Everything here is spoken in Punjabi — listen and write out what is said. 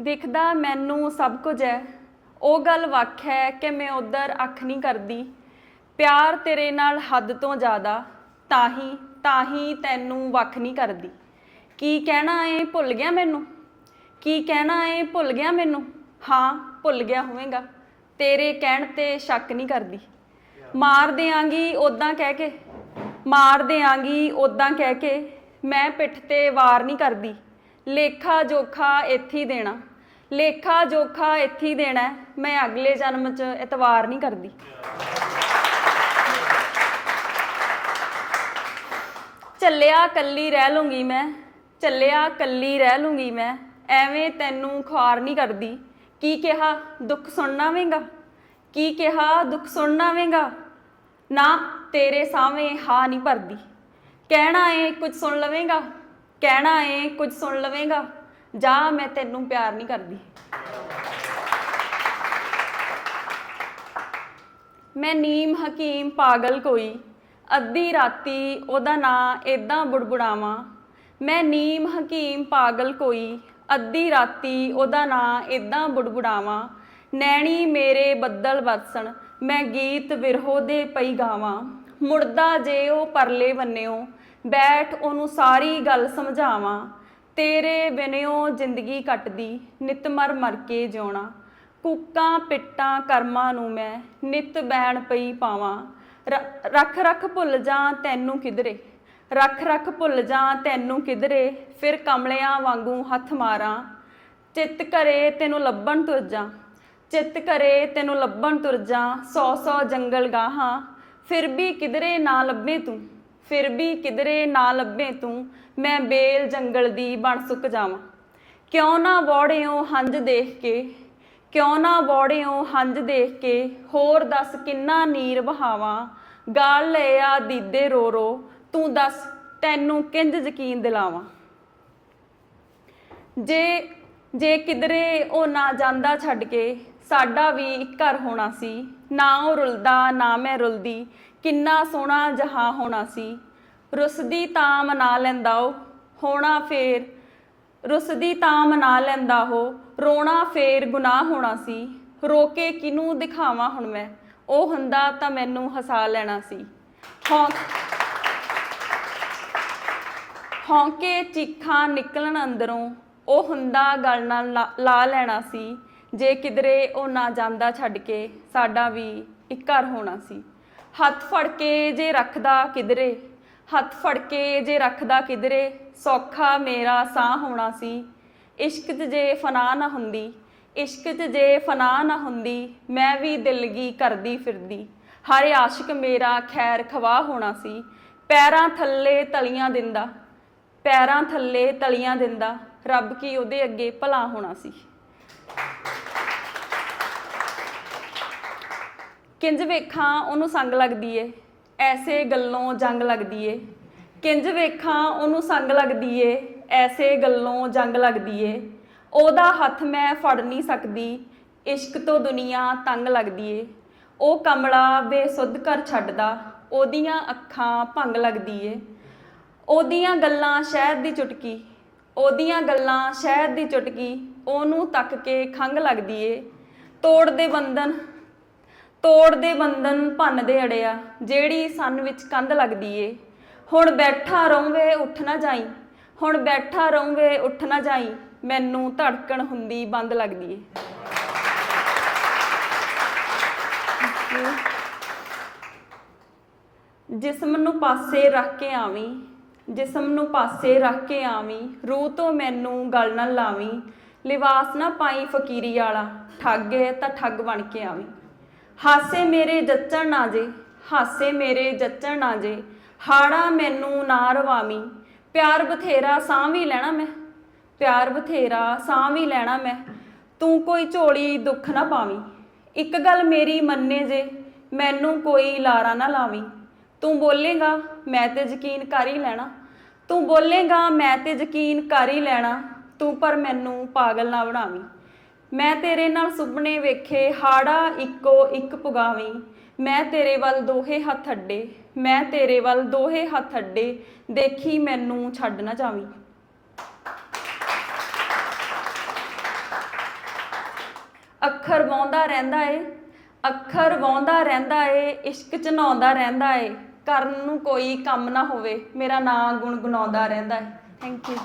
ਦਿਖਦਾ ਮੈਨੂੰ ਸਭ ਕੁਝ ਹੈ। ਉਹ ਗੱਲ ਵੱਖ ਹੈ ਕਿ ਮੈਂ ਉਧਰ ਅੱਖ ਨਹੀਂ ਕਰਦੀ। ਪਿਆਰ ਤੇਰੇ ਨਾਲ ਹੱਦ ਤੋਂ ਜ਼ਿਆਦਾ ਤਾਂ ਹੀ ਤਾਂ ਹੀ ਤੈਨੂੰ ਵੱਖ ਨਹੀਂ ਕਰਦੀ। ਕੀ ਕਹਿਣਾ ਏ ਭੁੱਲ ਗਿਆ ਮੈਨੂੰ? ਕੀ ਕਹਿਣਾ ਏ ਭੁੱਲ ਗਿਆ ਮੈਨੂੰ? ਹਾਂ, ਭੁੱਲ ਗਿਆ ਹੋਵੇਗਾ। ਤੇਰੇ ਕਹਿਣ ਤੇ ਸ਼ੱਕ ਨਹੀਂ ਕਰਦੀ। ਮਾਰ ਦਿਆਂਗੀ ਉਦਾਂ ਕਹਿ ਕੇ। ਮਾਰ ਦਿਆਂਗੀ ਉਦਾਂ ਕਹਿ ਕੇ। ਮੈਂ ਪਿੱਠ ਤੇ ਵਾਰ ਨਹੀਂ ਕਰਦੀ। ਲੇਖਾ ਜੋਖਾ ਇੱਥੇ ਹੀ ਦੇਣਾ। ਲੇਖਾ ਜੋਖਾ ਇੱਥੇ ਹੀ ਦੇਣਾ ਹੈ, ਮੈਂ ਅਗਲੇ ਜਨਮ 'ਚ ਇਤਵਾਰ ਨਹੀਂ ਕਰਦੀ। ਚੱਲਿਆ ਕੱਲੀ ਰਹਿ ਲੂੰਗੀ ਮੈਂ ਚੱਲਿਆ ਕੱਲੀ ਰਹਿ ਲੂੰਗੀ ਮੈਂ ਐਵੇਂ ਤੈਨੂੰ ਖੁਆਰ ਨਹੀਂ ਕਰਦੀ। ਕੀ ਕਿਹਾ? ਦੁੱਖ ਸੁਣਨਾ ਵੇਂਗਾ। ਕੀ ਕਿਹਾ? ਦੁੱਖ ਸੁਣਨਾ ਵੇਂਗਾ। ਨਾ ਤੇਰੇ ਸਾਹਵੇਂ ਹਾਂ ਨਹੀਂ ਭਰਦੀ। ਕਹਿਣਾ ਏ ਕੁਝ ਸੁਣ ਲਵੇਂਗਾ। ਕਹਿਣਾ ਏ ਕੁਝ ਸੁਣ ਲਵੇਂਗਾ। ਜਾ ਮੈਂ ਤੈਨੂੰ ਪਿਆਰ ਨਹੀਂ ਕਰਦੀ। ਮੈਂ ਨੀਮ ਹਕੀਮ ਪਾਗਲ ਕੋਈ, ਅੱਧੀ ਰਾਤੀ ਉਹਦਾ ਨਾਂ ਇਦਾਂ ਬੁੜਬੁੜਾਵਾਂ। ਮੈਂ ਨੀਮ ਹਕੀਮ ਪਾਗਲ ਕੋਈ, ਅੱਧੀ ਰਾਤੀ ਉਹਦਾ ਨਾਂ ਇਦਾਂ ਬੁੜਬੁੜਾਵਾਂ। ਨੈਣੀ ਮੇਰੇ ਬੱਦਲ ਵਰਸਣ, ਮੈਂ ਗੀਤ ਵਿਰਹੋ ਦੇ ਪਈ ਗਾਵਾਂ। ਮੁੜਦਾ ਜੇ ਉਹ ਪਰਲੇ ਬੰਨਿਓ, ਬੈਠ ਉਹਨੂੰ ਸਾਰੀ ਗੱਲ ਸਮਝਾਵਾਂ। ਤੇਰੇ ਬਿਨਿਓ ਜ਼ਿੰਦਗੀ ਕੱਟਦੀ, ਨਿਤ ਮਰ ਮਰ ਕੇ ਜਿਉਣਾ। ਕੂਕਾਂ ਪਿੱਟਾਂ ਕਰਮਾਂ ਨੂੰ ਮੈਂ ਨਿਤ ਬੈਣ ਪਈ ਪਾਵਾਂ। ਰੱਖ ਰੱਖ ਭੁੱਲ ਜਾਂ ਤੈਨੂੰ ਕਿਧਰੇ। ਰੱਖ ਰੱਖ ਭੁੱਲ ਜਾਂ ਤੈਨੂੰ ਕਿਧਰੇ, ਫਿਰ ਕਮਲਿਆਂ ਵਾਂਗੂ ਹੱਥ ਮਾਰਾਂ। ਚਿੱਤ ਕਰੇ ਤੈਨੂੰ ਲੱਭਣ ਤੁਰ ਜਾ ਚਿੱਤ ਕਰੇ ਤੈਨੂੰ ਲੱਭਣ ਤੁਰ ਜਾ ਸੌ ਸੌ ਜੰਗਲ ਗਾਹਾਂ, ਫਿਰ ਵੀ ਕਿਧਰੇ ਨਾ ਲੱਭੇ ਤੂੰ। ਫਿਰ ਵੀ ਕਿਧਰੇ ਨਾ ਲੱਭੇ ਤੂੰ, ਮੈਂ ਬੇਲ ਜੰਗਲ ਦੀ ਬਣ ਸੁੱਕ ਜਾਵਾਂ। ਕਿਉਂ ਨਾ ਵੋੜਿਓ ਹੰਝ ਦੇਖ ਕੇ, ਕਿਉਂ ਨਾ ਵੋੜਿਓ ਹੰਝ ਦੇਖ ਕੇ, ਹੋਰ ਦੱਸ ਕਿੰਨਾ ਨੀਰ ਵਹਾਵਾਂ। ਗਾਲ ਲਿਆ ਦੀਦੇ ਰੋ ਰੋ, ਤੂੰ ਦੱਸ ਤੈਨੂੰ ਕਿੰਜ ਯਕੀਨ ਦਿਲਾਵਾਂ। ਜੇ ਜੇ ਕਿਧਰੇ ਉਹ ਨਾ ਜਾਂਦਾ ਛੱਡ ਕੇ, ਸਾਡਾ ਵੀ ਇੱਕ ਘਰ ਹੋਣਾ ਸੀ, ਨਾ ਉਹ ਰੁਲਦਾ, ਨਾ ਮੈਂ ਰੁਲਦੀ ਕਿੰਨਾ ਸੋਹਣਾ ਜਹਾਂ ਹੋਣਾ ਸੀ। ਰੁਸਦੀ ਤਾਂ ਮਨਾ ਲੈਂਦਾ ਉਹ, ਹੋਣਾ ਫੇਰ। ਰੁਸਦੀ ਤਾਂ ਮਨਾ ਲੈਂਦਾ ਉਹ, ਰੋਣਾ ਫੇਰ ਗੁਨਾਹ ਹੋਣਾ ਸੀ। ਰੋ ਕੇ ਕਿਨੂੰ ਦਿਖਾਵਾਂ ਹੁਣ ਮੈਂ, ਉਹ ਹੁੰਦਾ ਤਾਂ ਮੈਨੂੰ ਹਸਾ ਲੈਣਾ ਸੀ। ਹੌਂਕ ਹੌਂਕੇ ਚੀਖਾਂ ਨਿਕਲਣ ਅੰਦਰੋਂ, ਉਹ ਹੁੰਦਾ ਗਲ ਨਾਲ ਲਾ- ਲਾ ਲੈਣਾ ਸੀ। ਜੇ ਕਿਧਰੇ ਉਹ ਨਾ ਜਾਂਦਾ ਛੱਡ ਕੇ, ਸਾਡਾ ਵੀ ਇੱਕ ਘਰ ਹੋਣਾ ਸੀ। ਹੱਥ ਫੜ ਕੇ ਜੇ ਰੱਖਦਾ ਕਿਧਰੇ? ਹੱਥ ਫੜ ਕੇ ਜੇ ਰੱਖਦਾ ਕਿਧਰੇ? ਸੌਖਾ ਮੇਰਾ ਸਾਹ ਹੋਣਾ ਸੀ। ਇਸ਼ਕ 'ਚ ਜੇ ਫਨਾ ਨਾ ਹੁੰਦੀ, ਇਸ਼ਕ 'ਚ ਜੇ ਫਨਾ ਨਾ ਹੁੰਦੀ, ਮੈਂ ਵੀ ਦਿਲਗੀ ਕਰਦੀ ਫਿਰਦੀ। ਹਰ ਆਸ਼ਿਕ ਮੇਰਾ ਖੈਰ ਖਵਾ ਹੋਣਾ ਸੀ। ਪੈਰਾਂ ਥੱਲੇ ਤਲੀਆਂ ਦਿੰਦਾ, ਪੈਰਾਂ ਥੱਲੇ ਤਲੀਆਂ ਦਿੰਦਾ, ਰੱਬ ਕੀ ਉਹਦੇ ਅੱਗੇ ਭਲਾ ਹੋਣਾ ਸੀ? ਕਿੰਜ ਵੇਖਾਂ, ਉਹਨੂੰ ਸੰਗ ਲੱਗਦੀ ਏ। ਐਸੇ ਗੱਲੋਂ ਜੰਗ ਲੱਗਦੀ ਏ। ਕਿੰਜ ਵੇਖਾਂ, ਉਹਨੂੰ ਸੰਗ ਲੱਗਦੀ ਏ। ਐਸੇ ਗੱਲੋਂ ਜੰਗ ਲੱਗਦੀ ਏ। ਉਹਦਾ ਹੱਥ ਮੈਂ ਫੜ ਨਹੀਂ ਸਕਦੀ। ਇਸ਼ਕ ਤੋਂ ਦੁਨੀਆ ਤੰਗ ਲੱਗਦੀ ਏ। ਉਹ ਕਮਲਾ ਬੇਸੁੱਧ ਕਰ ਛੱਡਦਾ। ਉਹਦੀਆਂ ਅੱਖਾਂ ਭੰਗ ਲੱਗਦੀ ਏ। ਉਹਦੀਆਂ ਗੱਲਾਂ ਸ਼ਹਿਦ ਦੀ ਚੁਟਕੀ। ਉਹਦੀਆਂ ਗੱਲਾਂ ਸ਼ਹਿਦ ਦੀ ਚੁਟਕੀ। ਉਹਨੂੰ ਤੱਕ ਕੇ ਖੰਗ ਲੱਗਦੀ ਏ। ਤੋੜ ਦੇ ਬੰਧਨ ਤੋੜ ਦੇ ਬੰਧਨ ਭੰਨ ਦੇ ਅੜਿਆ, ਜਿਹੜੀ ਸੰਨ ਵਿੱਚ ਕੰਧ ਲੱਗਦੀ ਏ। ਹੁਣ ਬੈਠਾ ਰਹੂੰਵੇ, ਉੱਠ ਨਾ ਜਾਈ। ਹੁਣ ਬੈਠਾ ਰਹੂੰਵੇ, ਉੱਠ ਨਾ ਜਾਈ। ਮੈਨੂੰ ਧੜਕਣ ਹੁੰਦੀ ਬੰਦ ਲੱਗਦੀ ਏ। ਜਿਸਮ ਨੂੰ ਪਾਸੇ ਰੱਖ ਕੇ ਆਵੀਂ, ਜਿਸਮ ਨੂੰ ਪਾਸੇ ਰੱਖ ਕੇ ਆਵੀਂ, ਰੂਹ ਤੋਂ ਮੈਨੂੰ ਗਲ ਨਾ ਲਾਵੀਂ। ਲਿਵਾਸ ਨਾ ਪਾਈ ਫਕੀਰੀ ਵਾਲਾ, ਠੱਗ ਹੈ ਤਾਂ ਠੱਗ ਬਣ ਕੇ ਆਵੀਂ। ਹਾਸੇ ਮੇਰੇ ਜੱਚਣ ਨਾ ਜੇ, ਹਾਸੇ ਮੇਰੇ ਜੱਚਣ ਨਾ ਜੇ, ਹਾੜਾ ਮੈਨੂੰ ਨਾ ਰਵਾਵੀਂ, ਪਿਆਰ ਬਥੇਰਾ ਸਾਹ ਵੀ ਲੈਣਾ ਮੈਂ, ਪਿਆਰ ਬਥੇਰਾ ਸਾਹ ਵੀ ਲੈਣਾ ਮੈਂ, ਤੂੰ ਕੋਈ ਝੋਲੀ ਦੁੱਖ ਨਾ ਪਾਵੀਂ, ਇੱਕ ਗੱਲ ਮੇਰੀ ਮੰਨੇ ਜੇ, ਮੈਨੂੰ ਕੋਈ ਲਾਰਾ ਨਾ ਲਾਵੀਂ, ਤੂੰ ਬੋਲੇਗਾ ਮੈਂ ਤੇ ਯਕੀਨ ਕਰ ਹੀ ਲੈਣਾ, ਤੂੰ ਬੋਲੇਗਾ ਮੈਂ ਤੇ ਯਕੀਨ ਕਰ ਹੀ ਲੈਣਾ, ਤੂੰ ਪਰ ਮੈਨੂੰ ਪਾਗਲ ਨਾ ਬਣਾਵੀਂ। ਮੈਂ ਤੇਰੇ ਨਾਲ ਸੁਪਨੇ ਵੇਖੇ, ਹਾੜਾ ਇੱਕੋ ਇੱਕ ਪੁਗਾਵੀਂ। ਮੈਂ ਤੇਰੇ ਵੱਲ ਦੋਹੇ ਹੱਥ ਅੱਡੇ, ਮੈਂ ਤੇਰੇ ਵੱਲ ਦੋਹੇ ਹੱਥ ਅੱਡੇ, ਦੇਖੀ ਮੈਨੂੰ ਛੱਡ ਨਾ ਜਾਵੀਂ। ਅੱਖਰ ਵਾਉਂਦਾ ਰਹਿੰਦਾ ਏ, ਅੱਖਰ ਵਾਉਂਦਾ ਰਹਿੰਦਾ ਏ, ਇਸ਼ਕ ਚ ਰਹਿੰਦਾ ਏ, ਕਰਨ ਨੂੰ ਕੋਈ ਕੰਮ ਨਾ ਹੋਵੇ, ਮੇਰਾ ਨਾਂ ਗੁਣਗੁਣਾਉਂਦਾ ਰਹਿੰਦਾ ਏ। Thank you